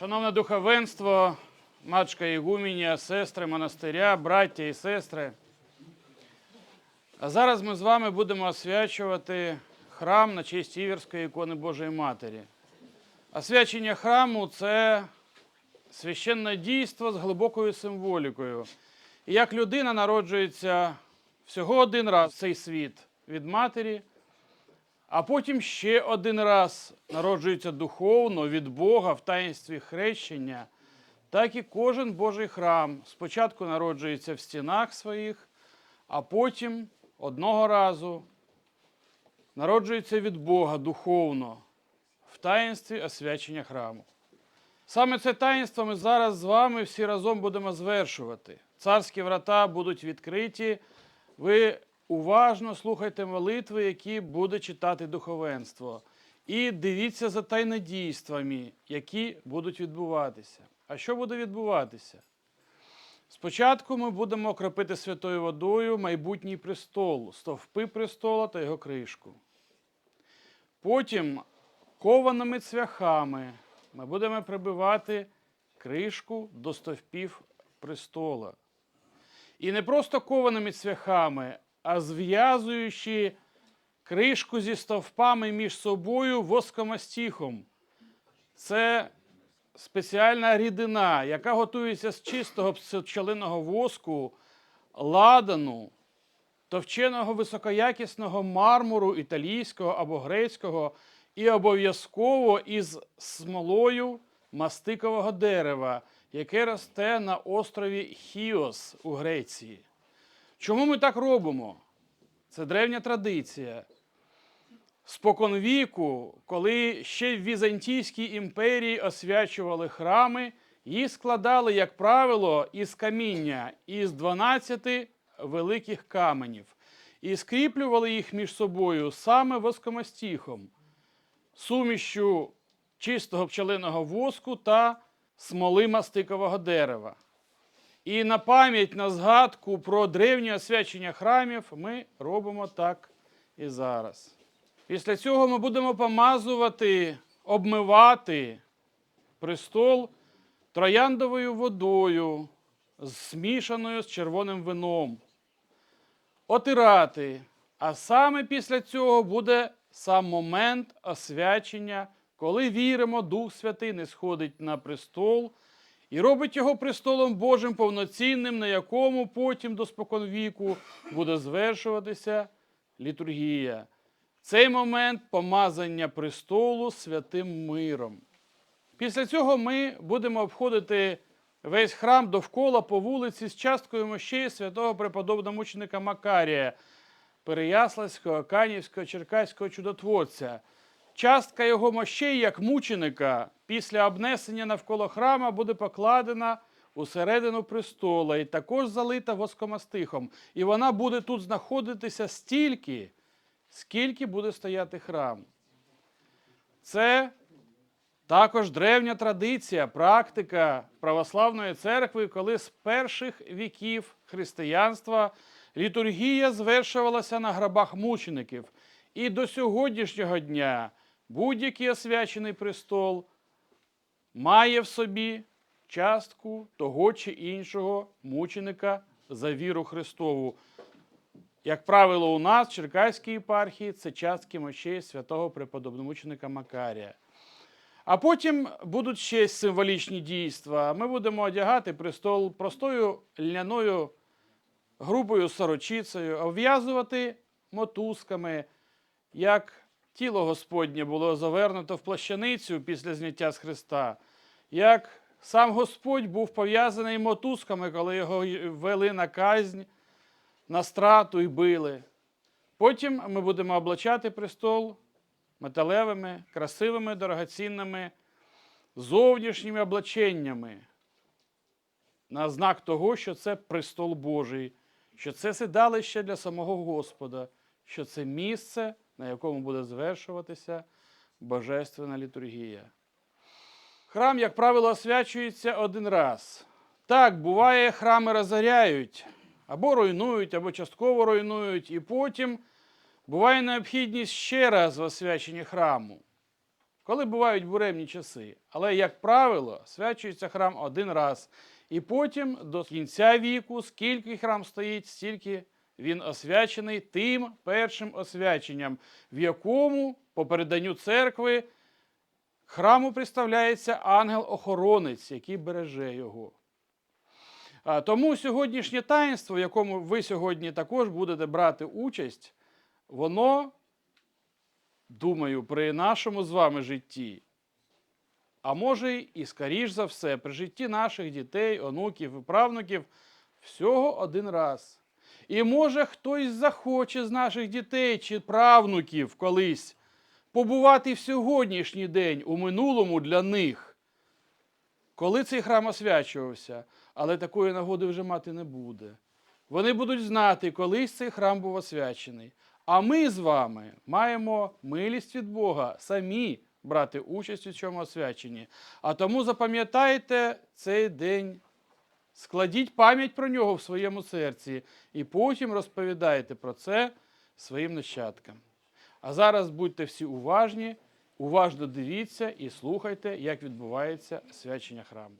Шановне духовенство, матушка Ігумінія, сестри монастиря, браття і сестри. А зараз ми з вами будемо освячувати храм на честь Іверської ікони Божої Матері. Освячення храму це священне дійство з глибокою символікою. І як людина народжується всього один раз в цей світ від матері, а потім ще один раз народжується духовно від Бога в таїнстві хрещення, так і кожен Божий храм спочатку народжується в стінах своїх, а потім одного разу народжується від Бога духовно в таїнстві освячення храму. Саме це таїнство ми зараз з вами всі разом будемо звершувати. Царські врата будуть відкриті. Ви уважно слухайте молитви, які буде читати духовенство. І дивіться за тайнодійствами, які будуть відбуватися. А що буде відбуватися? Спочатку ми будемо окропити святою водою майбутній престол, стовпи престола та його кришку. Потім кованими цвяхами ми будемо прибивати кришку до стовпів престола. І не просто кованими цвяхами, а зв'язуючи кришку зі стовпами між собою воскомастіхом. Це спеціальна рідина, яка готується з чистого пчелиного воску, ладану, товченого високоякісного мармуру італійського або грецького, і обов'язково із смолою мастикового дерева, яке росте на острові Хіос у Греції. Чому ми так робимо? Це древня традиція. Споконвіку, коли ще в Візантійській імперії освячували храми, їх складали, як правило, із каміння, із 12 великих каменів, і скріплювали їх між собою саме воскомастіхом, сумішчю чистого пчелиного воску та смоли мастикового дерева. І на пам'ять, на згадку про древнє освячення храмів ми робимо так і зараз. Після цього ми будемо помазувати, обмивати престол трояндовою водою, змішаною з червоним вином, отирати. А саме після цього буде сам момент освячення, коли віримо, Дух Святий не сходить на престол і робить його престолом Божим повноцінним, на якому потім до споконвіку буде звершуватися літургія. Цей момент помазання престолу святим миром. Після цього ми будемо обходити весь храм довкола по вулиці з часткою мощей святого преподобного мученика Макарія, Переяславського, Канівського, Черкаського чудотворця. Частка його мощей, як мученика, після обнесення навколо храма буде покладена у середину престола і також залита воскомастихом. І вона буде тут знаходитися стільки, скільки буде стояти храм. Це також древня традиція, практика православної церкви, коли з перших віків християнства літургія звершувалася на гробах мучеників. І до сьогоднішнього дня будь-який освячений престол має в собі частку того чи іншого мученика за віру Христову. Як правило, у нас в Черкаській єпархії це частки мощей святого преподобномученика Макарія. А потім будуть ще символічні дійства. Ми будемо одягати престол простою льняною грубою сорочицею, обв'язувати мотузками, як тіло Господнє було завернуто в плащаницю після зняття з Христа, як сам Господь був пов'язаний мотузками, коли його вели на казнь, на страту і били. Потім ми будемо облачати престол металевими, красивими, дорогоцінними зовнішніми облаченнями на знак того, що це престол Божий, що це сідалище для самого Господа, що це місце, на якому буде звершуватися божественна літургія. Храм, як правило, освячується один раз. Так, буває, храми розоряють, або руйнують, або частково руйнують, і потім буває необхідність ще раз в освяченні храму. коли бувають буремні часи. Але, як правило, свячується храм один раз. І потім до кінця віку, скільки храм стоїть, стільки він освячений тим першим освяченням, в якому, по переданню церкви, храму представляється ангел-охоронець, який береже його. Тому сьогоднішнє таїнство, в якому ви сьогодні також будете брати участь, воно, думаю, при нашому з вами житті, а може і скоріш за все, при житті наших дітей, онуків і правнуків, всього один раз. І може хтось захоче з наших дітей чи правнуків колись побувати в сьогоднішній день у минулому для них, коли цей храм освячувався, але такої нагоди вже мати не буде. Вони будуть знати, колись цей храм був освячений. А ми з вами маємо милість від Бога самі брати участь у цьому освяченні. А тому запам'ятайте цей день, складіть пам'ять про нього в своєму серці і потім розповідайте про це своїм нащадкам. А зараз будьте всі уважні, уважно дивіться і слухайте, як відбувається свячення храму.